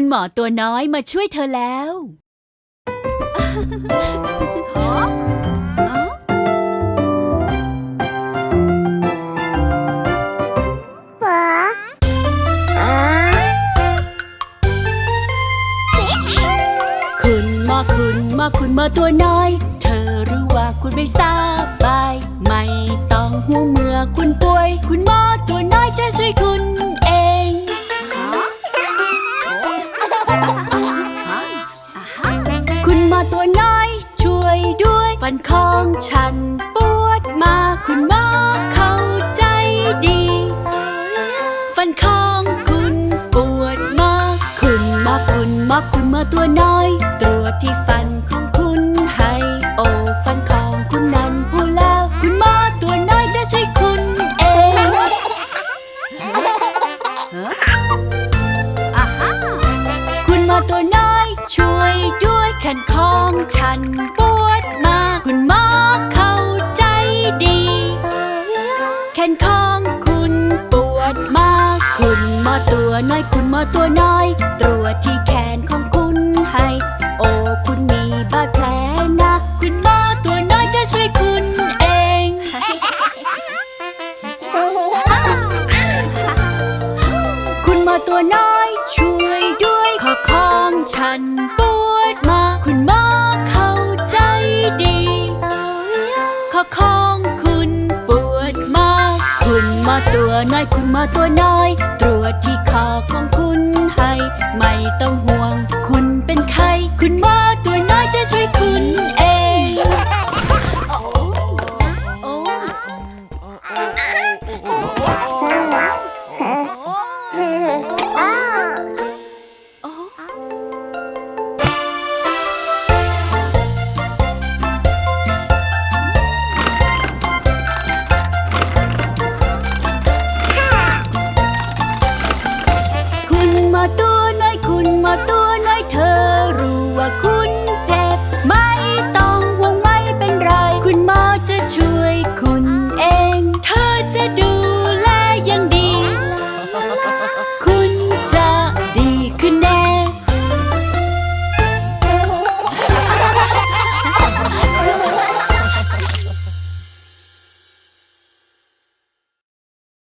คุณหมอตัวน้อยมาช่วยเธอแล้วคุณหมอคุณหมอคุณหมอตัวน้อย เธอรู้ว่าคุณไม่สบาย ไม่ต้องห่วงเมื่อคุณป่วย คุณหมอตัวน้อยจะช่วยคุณ ฟันของฉันปวดมาคุณหมอเข้าใจดี ฟันของคุณปวดมากคุณหมอคุณหมอคุณหมอตัวน้อย ตรวจที่ฟันของคุณให้โอฟันของคุณนั้นพูดแล้ว คุณหมอตัวน้อยจะช่วยคุณเองคุณหมอตัวน้อยช่วยด้วยแขนของฉันปวด ตัวน้อยคุณหมอตัวน้อย ตรวจที่แขนของคุณให้ โอ้คุณมีบาดแผลนะ คุณหมอตัวน้อยจะช่วยคุณเอง คุณหมอตัวน้อยช่วยด้วยขอของฉันปวดมา คุณหมอเข้าใจดีขอของคุณปวดมาก คุณหมอตัวน้อย คุณหมอตัวน้อย ตรวจที่ como tú.